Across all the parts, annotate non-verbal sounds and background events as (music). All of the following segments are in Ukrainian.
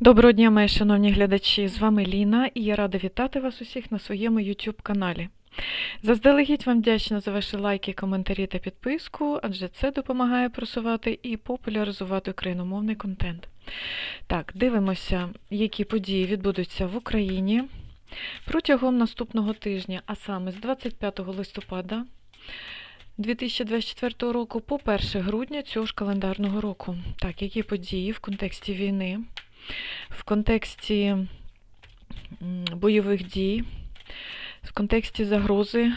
Доброго дня, мої шановні глядачі! З вами Ліна і я рада вітати вас усіх на своєму YouTube каналі. Заздалегідь вам вдячна за ваші лайки, коментарі та підписку, адже це допомагає просувати і популяризувати україномовний контент. Так, дивимося, які події відбудуться в Україні протягом наступного тижня, а саме з 25 листопада 2024 року по 1 грудня цього ж календарного року. Так, які події в контексті війни, в контексті бойових дій, в контексті загрози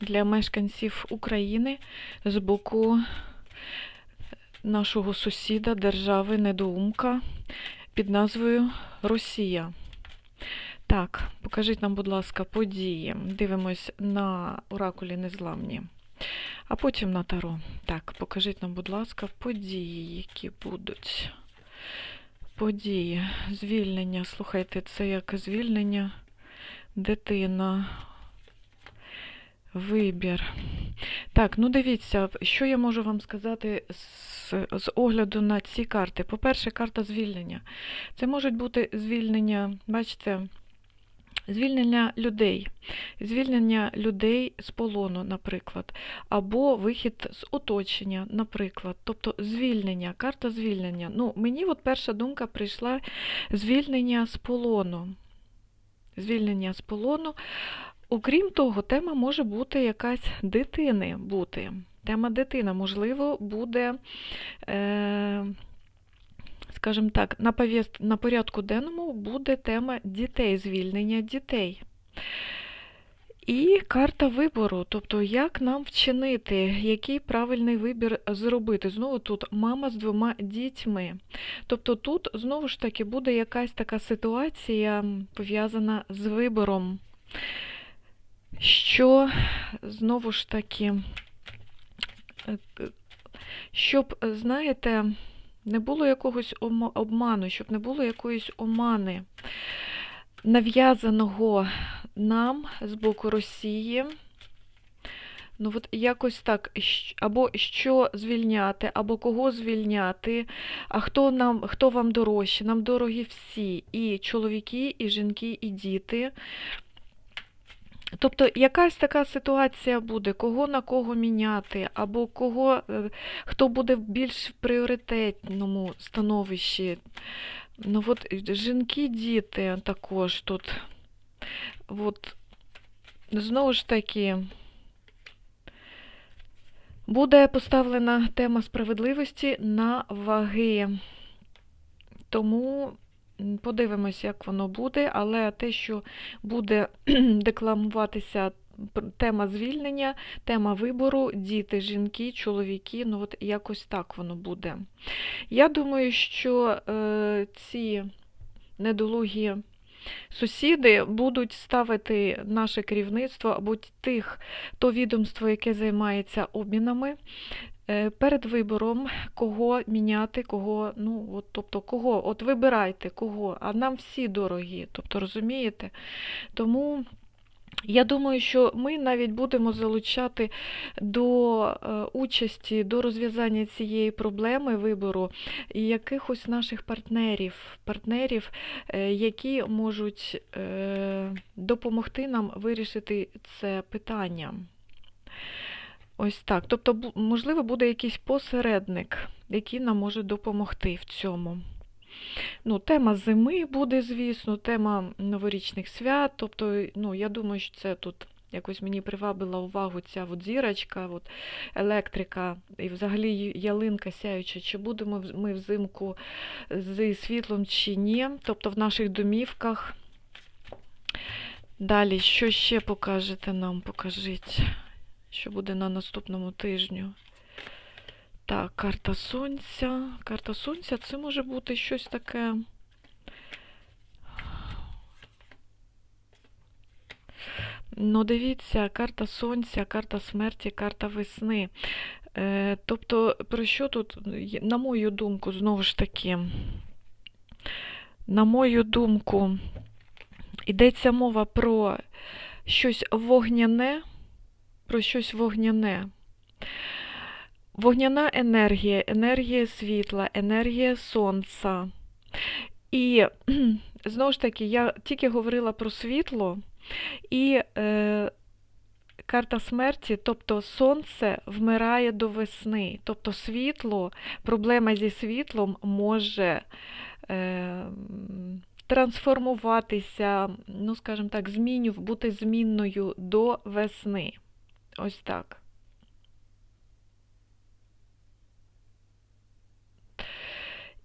для мешканців України з боку нашого сусіда, держави недоумка під назвою Росія. Так, покажіть нам, будь ласка, події. Дивимось на оракулі незламні. А потім на таро. Так, покажіть нам, будь ласка, події, які будуть. Події, звільнення. Слухайте, це як звільнення дитина. Вибір. Так, ну дивіться, що я можу вам сказати з, з огляду на ці карти. По-перше, карта звільнення. Це можуть бути звільнення, бачите, звільнення людей, звільнення людей з полону, наприклад, або вихід з оточення, наприклад. Тобто звільнення, карта звільнення. Ну, мені от перша думка прийшла звільнення з полону. Звільнення з полону. Окрім того, тема може бути якась дитини бути. Тема дитина, можливо, буде, е, скажімо так, на, пов'яз- на порядку денному буде тема дітей, звільнення дітей. І карта вибору, тобто як нам вчинити, який правильний вибір зробити. Знову тут мама з двома дітьми. Тобто тут знову ж таки буде якась така ситуація пов'язана з вибором що знову ж таки, е, щоб, е, знаєте, не було якогось обману, щоб не було якоїсь омани, нав'язаного нам з боку Росії. Ну, от якось так, або що звільняти, або кого звільняти, а хто нам, хто вам дорожче? Нам дорогі всі, і чоловіки, і жінки, і діти. Тобто якась така ситуація буде, кого на кого міняти, або кого, е, хто буде більш в пріоритетному становищі. Ну от жінки, діти також тут. От, знову ж таки, буде поставлена тема справедливості на ваги. Тому подивимось, як воно буде, але те, що буде (clears throat) декламуватися тема звільнення, тема вибору, діти, жінки, чоловіки, ну от якось так воно буде. Я думаю, що е, ці недолугі сусіди будуть ставити наше керівництво або тих, то відомство, яке займається обмінами, е, перед вибором, кого міняти, кого, ну, от, тобто, кого, от вибирайте кого, а нам всі дорогі, тобто, розумієте? Тому я думаю, що ми навіть будемо залучати до е, участі, до розв'язання цієї проблеми вибору якихось наших партнерів, партнерів, е, які можуть е, допомогти нам вирішити це питання. Ось так. Тобто, можливо, буде якийсь посередник, який нам може допомогти в цьому. Ну, тема зими буде, звісно, тема новорічних свят. Тобто, ну, я думаю, що це тут якось мені привабила увагу ця от зірочка, от електрика і взагалі ялинка сяюча. Чи будемо ми взимку з світлом чи ні, тобто в наших домівках. Далі, що ще покажете нам? Покажіть, що буде на наступному тижню. Так, карта сонця. Карта сонця це може бути щось таке. Ну, дивіться, карта сонця, карта смерті, карта весни. Е, тобто, про що тут, на мою думку, знову ж таки, на мою думку, йдеться мова про щось вогняне, про щось вогняне. Вогняна енергія, енергія світла, енергія сонця. І (clears throat) знову ж таки, я тільки говорила про світло, і е, карта смерті, тобто сонце вмирає до весни. Тобто світло, проблема зі світлом може е, трансформуватися, ну, скажімо так, зміню, бути змінною до весни. Ось так.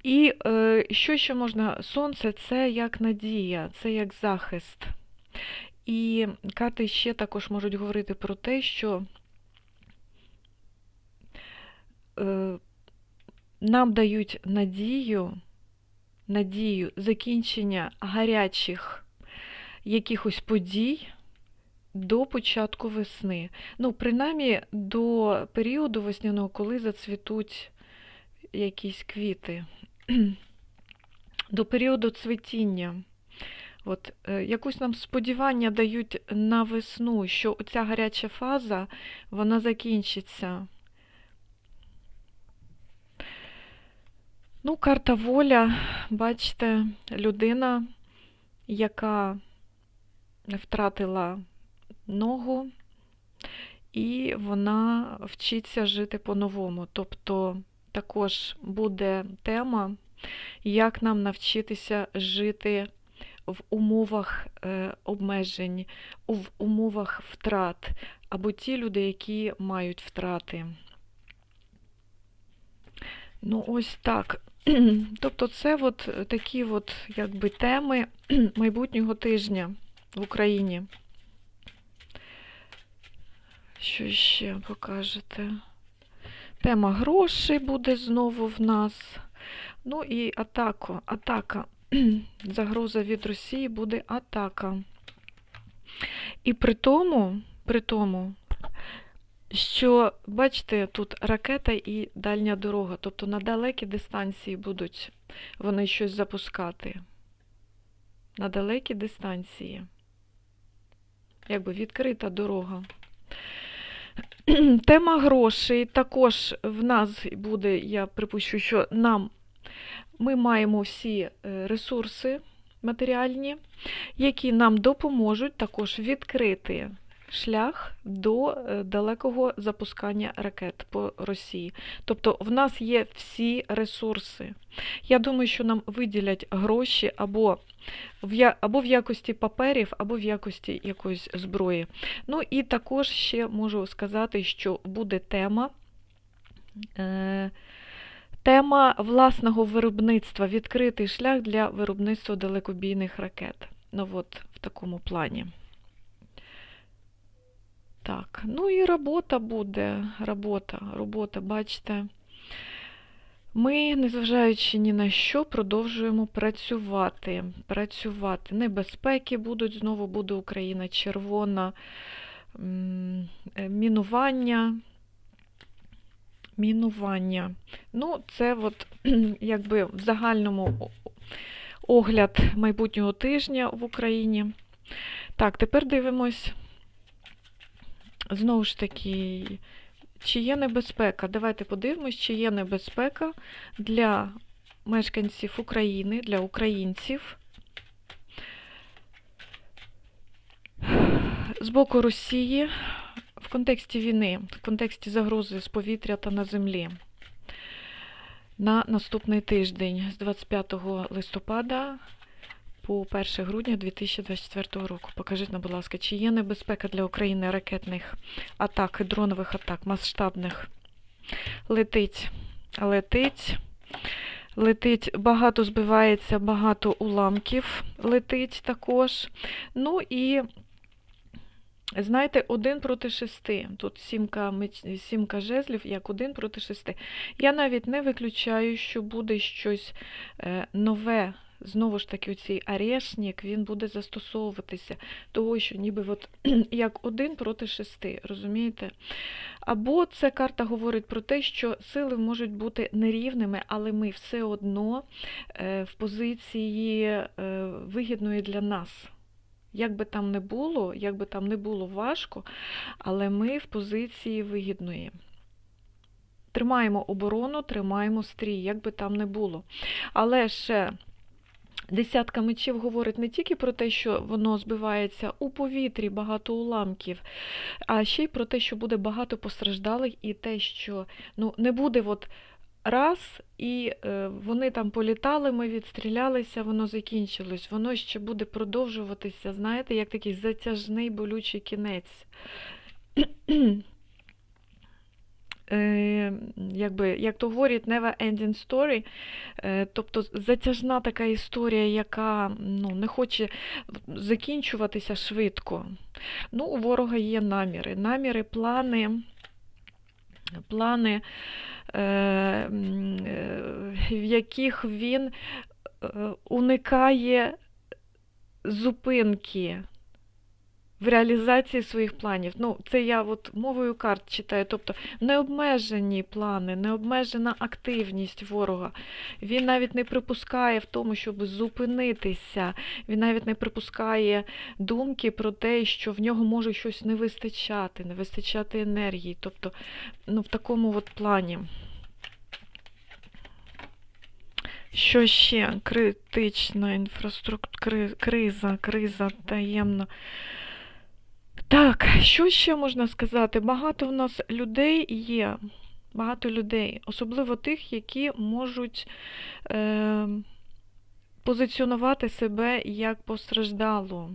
І е, що ще можна? Сонце це як надія, це як захист. І карти ще також можуть говорити про те, що е, нам дають надію, надію закінчення гарячих якихось подій до початку весни. Ну, принаймні до періоду весняного, коли зацвітуть якісь квіти, до періоду цвітіння. От, е, якусь нам сподівання дають на весну, що ця гаряча фаза, вона закінчиться. Ну, карта воля, бачите, людина, яка втратила ногу, і вона вчиться жити по-новому. Тобто також буде тема, як нам навчитися жити в умовах е, обмежень, в умовах втрат, або ті люди, які мають втрати. Ну, ось так. (clears throat) Тобто, це от такі от, якби, теми (clears throat) майбутнього тижня в Україні. Що ще покажете? Тема грошей буде знову в нас. Ну і атака. атака. (clears throat) Загроза від Росії буде атака. І при тому, при тому, що, бачите, тут ракета і дальня дорога, тобто на далекі дистанції будуть вони щось запускати. На далекі дистанції. Якби відкрита дорога. (clears throat) Тема грошей. Також в нас буде, я припущу, що нам ми маємо всі е, ресурси матеріальні, які нам допоможуть також відкрити шлях до е, далекого запускання ракет по Росії. Тобто в нас є всі ресурси. Я думаю, що нам виділять гроші або в або в якості паперів, або в якості якоїсь зброї. Ну і також ще можу сказати, що буде тема. Е, Тема власного виробництва відкритий шлях для виробництва далекобійних ракет. Ну от, в такому плані. Так, ну і робота буде. Робота, робота, бачите. Ми, незважаючи ні на що, продовжуємо працювати. Працювати. Небезпеки будуть, знову буде Україна червона, мінування. Мінування. Ну, це от, (clears throat) якби в загальному огляд майбутнього тижня в Україні. Так, тепер дивимось. Знову ж таки, чи є небезпека? Давайте подивимось, чи є небезпека для мешканців України, для українців. З боку Росії в контексті війни, в контексті загрози з повітря та на землі. На наступний тиждень з 25 листопада по 1 грудня 2024 року. Покажіть, нам, будь ласка, чи є небезпека для України ракетних атак, дронових атак, масштабних? Летить, летить, летить, багато збивається, багато уламків летить також. Ну і Знаєте, один проти шести. Тут сімка сімка жезлів, як один проти шести. Я навіть не виключаю, що буде щось е, нове. Знову ж таки, цей арешнік, він буде застосовуватися, того, що ніби от, (clears throat) як один проти шести, розумієте? Або ця карта говорить про те, що сили можуть бути нерівними, але ми все одно е, в позиції е, вигідної для нас. Як би там не було, як би там не було важко, але ми в позиції вигідної. Тримаємо оборону, тримаємо стрій, як би там не було. Але ще Десятка мечів говорить не тільки про те, що воно збивається у повітрі, багато уламків, а ще й про те, що буде багато постраждалих, і те, що ну, не буде от раз, і е, вони там політали, ми відстрілялися, воно закінчилось. Воно ще буде продовжуватися, знаєте, як такий затяжний болючий кінець. Е, якби, як то говорять, never ending story, е, тобто затяжна така історія, яка ну, не хоче закінчуватися швидко. Ну, у ворога є наміри. Наміри, плани, плани, е, в яких він уникає зупинки в реалізації своїх планів. Ну, це я от мовою карт читаю, тобто необмежені плани, необмежена активність ворога. Він навіть не припускає в тому, щоб зупинитися. Він навіть не припускає думки про те, що в нього може щось не вистачати, не вистачати енергії. Тобто, ну, в такому от плані. Що ще? Критична інфраструктура, криза, криза таємна. Так, що ще можна сказати? Багато в нас людей є, багато людей, особливо тих, які можуть е, позиціонувати себе як постраждало.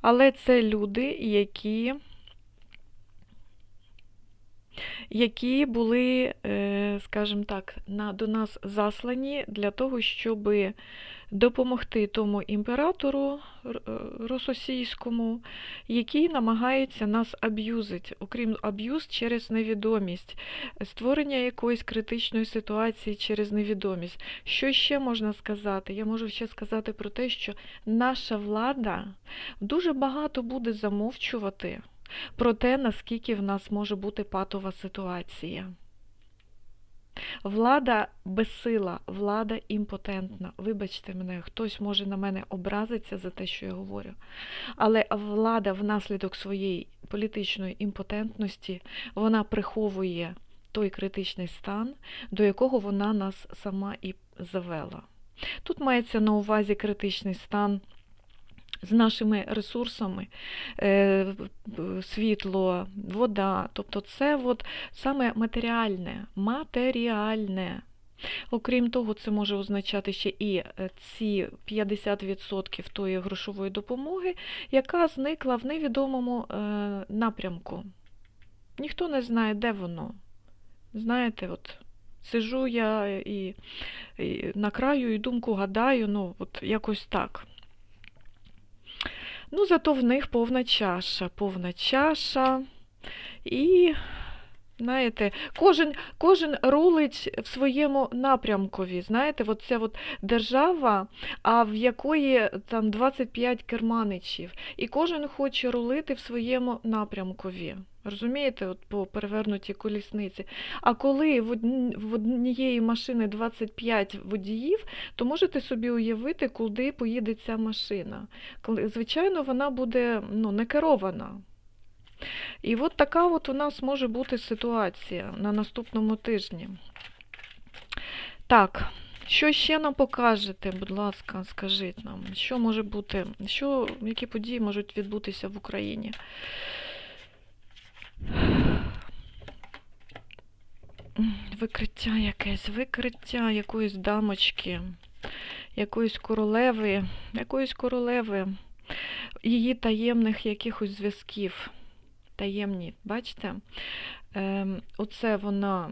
Але це люди, які які були, е, скажімо так, на, до нас заслані для того, щоб допомогти тому імператору р- е, російському, який намагається нас аб'юзити, окрім аб'юз через невідомість, створення якоїсь критичної ситуації через невідомість. Що ще можна сказати? Я можу ще сказати про те, що наша влада дуже багато буде замовчувати про те, наскільки в нас може бути патова ситуація. Влада безсила, влада імпотентна. Вибачте мене, хтось може на мене образитися за те, що я говорю. Але влада внаслідок своєї політичної імпотентності вона приховує той критичний стан, до якого вона нас сама і завела. Тут мається на увазі критичний стан з нашими ресурсами, е, світло, вода. Тобто це от саме матеріальне, матеріальне. Окрім того, це може означати ще і е, ці 50% тої грошової допомоги, яка зникла в невідомому е, напрямку. Ніхто не знає, де воно. Знаєте, от сижу я і, і на краю і думку гадаю, ну, от якось так. Ну, зато в них повна чаша, повна чаша. І, знаєте, кожен, кожен рулить в своєму напрямкові. Знаєте, от ця от держава, а в якої там 25 керманичів. І кожен хоче рулити в своєму напрямкові. Розумієте, от по перевернутій колісниці. А коли в, однієї машини 25 водіїв, то можете собі уявити, куди поїде ця машина. Звичайно, вона буде ну, не керована. І от така от у нас може бути ситуація на наступному тижні. Так, що ще нам покажете, будь ласка, скажіть нам, що може бути, що, які події можуть відбутися в Україні? Викриття якесь, викриття якоїсь дамочки, якоїсь королеви, якоїсь королеви, її таємних якихось зв'язків. Таємні, бачите? Ем, оце вона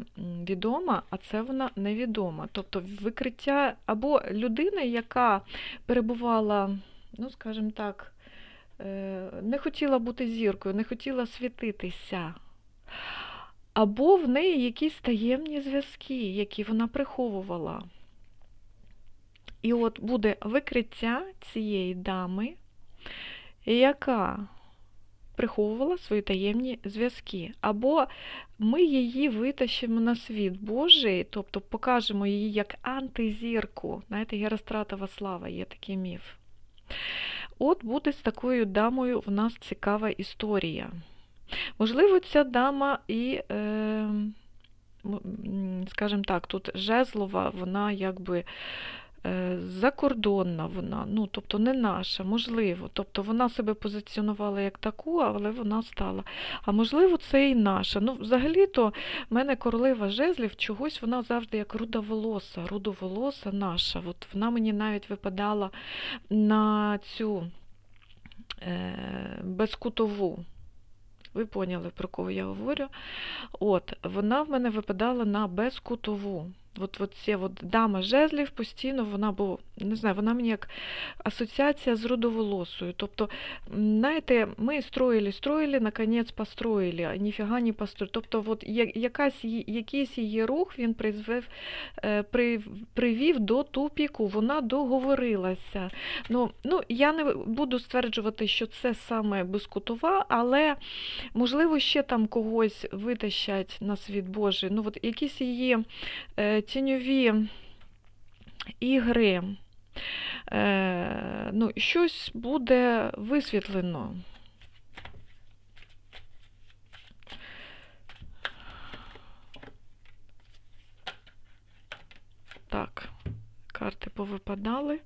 відома, а це вона невідома. Тобто викриття або людини, яка перебувала, ну, скажімо так, е, не хотіла бути зіркою, не хотіла світитися. Або в неї якісь таємні зв'язки, які вона приховувала. І от буде викриття цієї дами, яка приховувала свої таємні зв'язки. Або ми її витащимо на світ Божий, тобто покажемо її як антизірку. Знаєте, Геростратова слава є такий міф. От буде з такою дамою в нас цікава історія. Можливо, ця дама і, е, скажімо так, тут жезлова, вона якби е, закордонна вона, ну, тобто не наша, можливо. Тобто вона себе позиціонувала як таку, але вона стала. А можливо, це і наша. Ну, взагалі-то в мене королева жезлів чогось вона завжди як рудоволоса, рудоволоса наша. От вона мені навіть випадала на цю е, безкутову. Ви поняли, про кого я говорю. От, вона в мене випадала на безкутову. От, от ця от дама жезлів постійно, вона була, не знаю, вона мені як асоціація з рудоволосою. Тобто, знаєте, ми строїли, строїли, наконець построїли, а ніфіга не построїли. Тобто, от якась, якийсь її рух він призвів, е, при, привів до тупіку, вона договорилася. Ну, ну, я не буду стверджувати, що це саме безкутова, але можливо ще там когось витащать на світ Божий. Ну, от якісь її е, тіньові ігри, е, ну, щось буде висвітлено. Так, карти повипадали.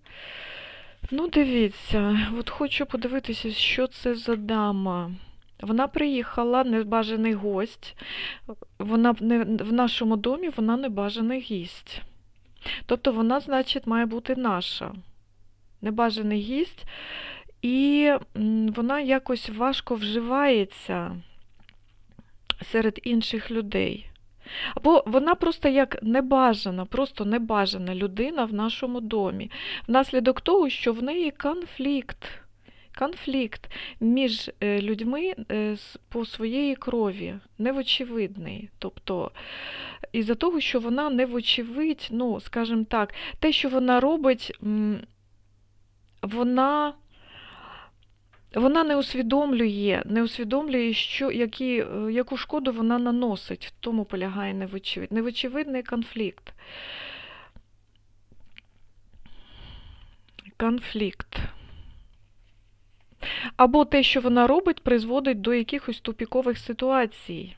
Ну, дивіться, от хочу подивитися, що це за дама. Вона приїхала, небажаний гость. Вона не, в нашому домі вона небажаний гість. Тобто вона, значить, має бути наша. Небажаний гість, і вона якось важко вживається серед інших людей. Або вона просто як небажана, просто небажана людина в нашому домі. Внаслідок того, що в неї конфлікт. Конфлікт між е, людьми е, по своєї крові, невочевидний. Тобто, із-за того, що вона невочевидь, ну, скажімо так, те, що вона робить, вона, вона не усвідомлює, не усвідомлює, що, які, е, яку шкоду вона наносить, в тому полягає невочевидь. Невочевидний конфлікт. Конфлікт. Або те, що вона робить, призводить до якихось тупікових ситуацій,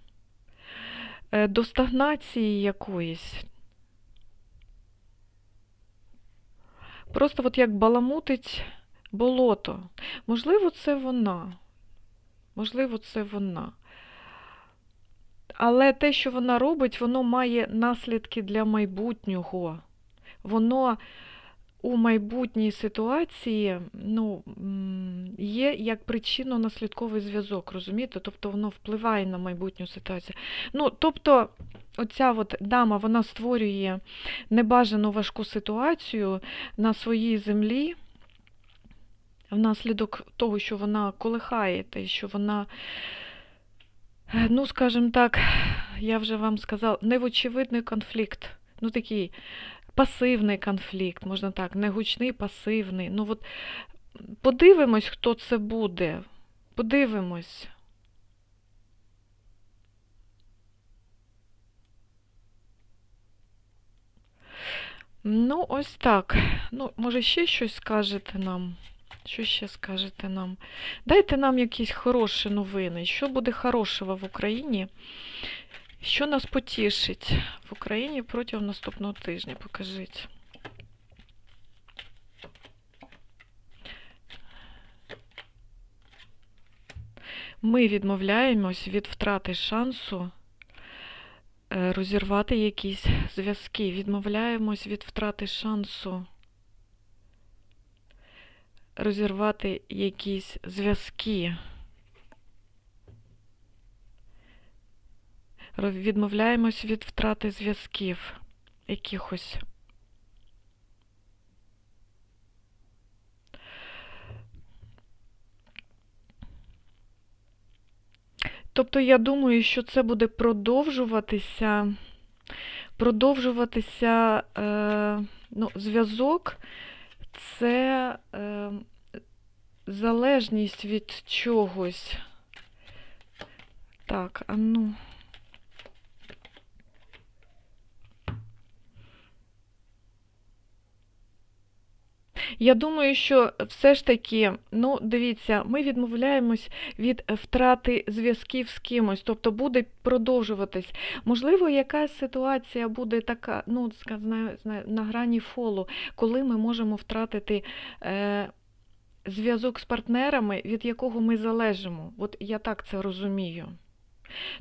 е, до стагнації якоїсь. Просто от як баламутить болото. Можливо, це вона. Можливо, це вона. Але те, що вона робить, воно має наслідки для майбутнього. Воно у майбутній ситуації ну, є як причинно-наслідковий зв'язок, розумієте? Тобто воно впливає на майбутню ситуацію. Ну, тобто, оця от дама вона створює небажану важку ситуацію на своїй землі, внаслідок того, що вона колихає, те, що вона, ну, скажімо так, я вже вам сказала, невочевидний конфлікт. Ну, такий пасивний конфлікт, можна так, не гучний, пасивний. Ну, от подивимось, хто це буде. Подивимось. Ну, ось так. Ну, може, ще щось скажете нам? Що ще скажете нам? Дайте нам якісь хороші новини. Що буде хорошого в Україні? Що нас потішить в Україні протягом наступного тижня? Покажіть. Ми відмовляємось від втрати шансу е, розірвати якісь зв'язки. Відмовляємось від втрати шансу розірвати якісь зв'язки. Відмовляємось від втрати зв'язків якихось. Тобто я думаю, що це буде продовжуватися, продовжуватися е, ну, зв'язок це е, залежність від чогось. Так, а ну. Я думаю, що все ж таки, ну, дивіться, ми відмовляємось від втрати зв'язків з кимось, тобто буде продовжуватись. Можливо, якась ситуація буде така, ну, знаю, на грані фолу, коли ми можемо втратити е, зв'язок з партнерами, від якого ми залежимо. От я так це розумію.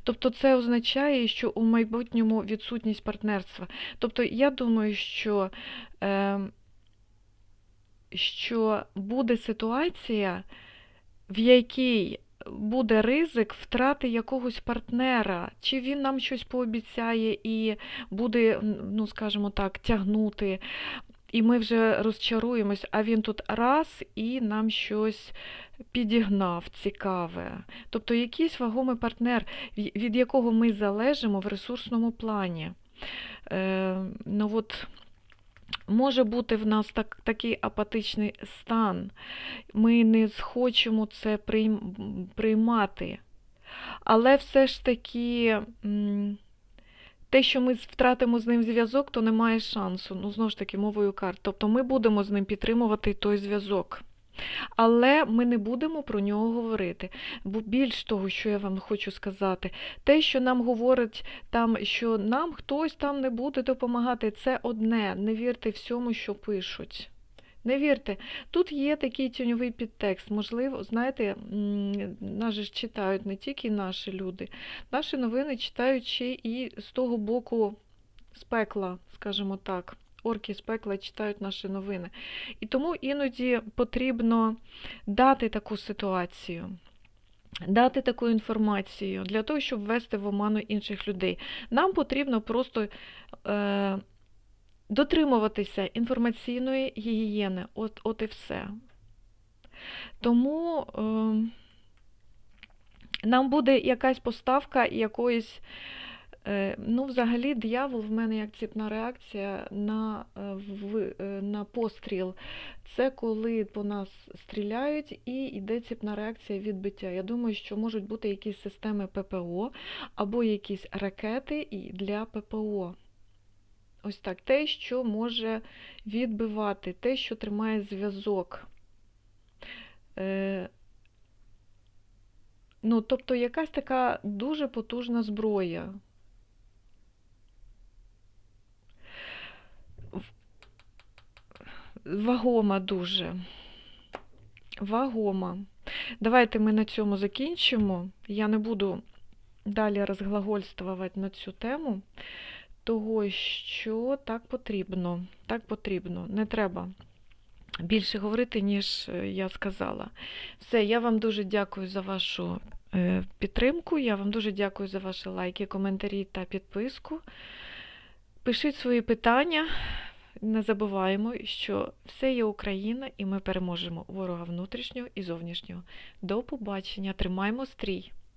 Тобто це означає, що у майбутньому відсутність партнерства. Тобто я думаю, що, е, що буде ситуація, в якій буде ризик втрати якогось партнера, чи він нам щось пообіцяє і буде, ну скажімо так, тягнути, і ми вже розчаруємось, а він тут раз і нам щось підігнав цікаве. Тобто якийсь вагомий партнер, від якого ми залежимо в ресурсному плані. Е, ну от, може бути в нас так, такий апатичний стан. Ми не схочемо це прийм, приймати. Але все ж таки, те, що ми втратимо з ним зв'язок, то немає шансу. Ну, знову ж таки, мовою карт. Тобто ми будемо з ним підтримувати той зв'язок. Але ми не будемо про нього говорити. Бо більш того, що я вам хочу сказати, те, що нам говорить там, що нам хтось там не буде допомагати, це одне. Не вірте всьому, що пишуть. Не вірте, тут є такий тіньовий підтекст. Можливо, знаєте, нас ж читають не тільки наші люди, наші новини читають ще і з того боку з пекла, скажімо так. Орки з пекла читають наші новини. І тому іноді потрібно дати таку ситуацію, дати таку інформацію для того, щоб ввести в оману інших людей. Нам потрібно просто е, дотримуватися інформаційної гігієни. От, от і все. Тому е, нам буде якась поставка якоїсь. Е, Ну, взагалі, диявол в мене як ціпна реакція на, е, в, е, на постріл. Це коли по нас стріляють і йде ціпна реакція відбиття. Я думаю, що можуть бути якісь системи ППО або якісь ракети для ППО. Ось так, те, що може відбивати, те, що тримає зв'язок. Ну, тобто якась така дуже потужна зброя. Вагома дуже. Вагома. Давайте ми на цьому закінчимо. Я не буду далі розглагольствувати на цю тему, того, що так потрібно. Так потрібно. Не треба більше говорити, ніж е, я сказала. Все, я вам дуже дякую за вашу е, підтримку. Я вам дуже дякую за ваші лайки, коментарі та підписку. Пишіть свої питання. Не забуваємо, що все є Україна, і ми переможемо ворога внутрішнього і зовнішнього. До побачення! Тримаймо стрій!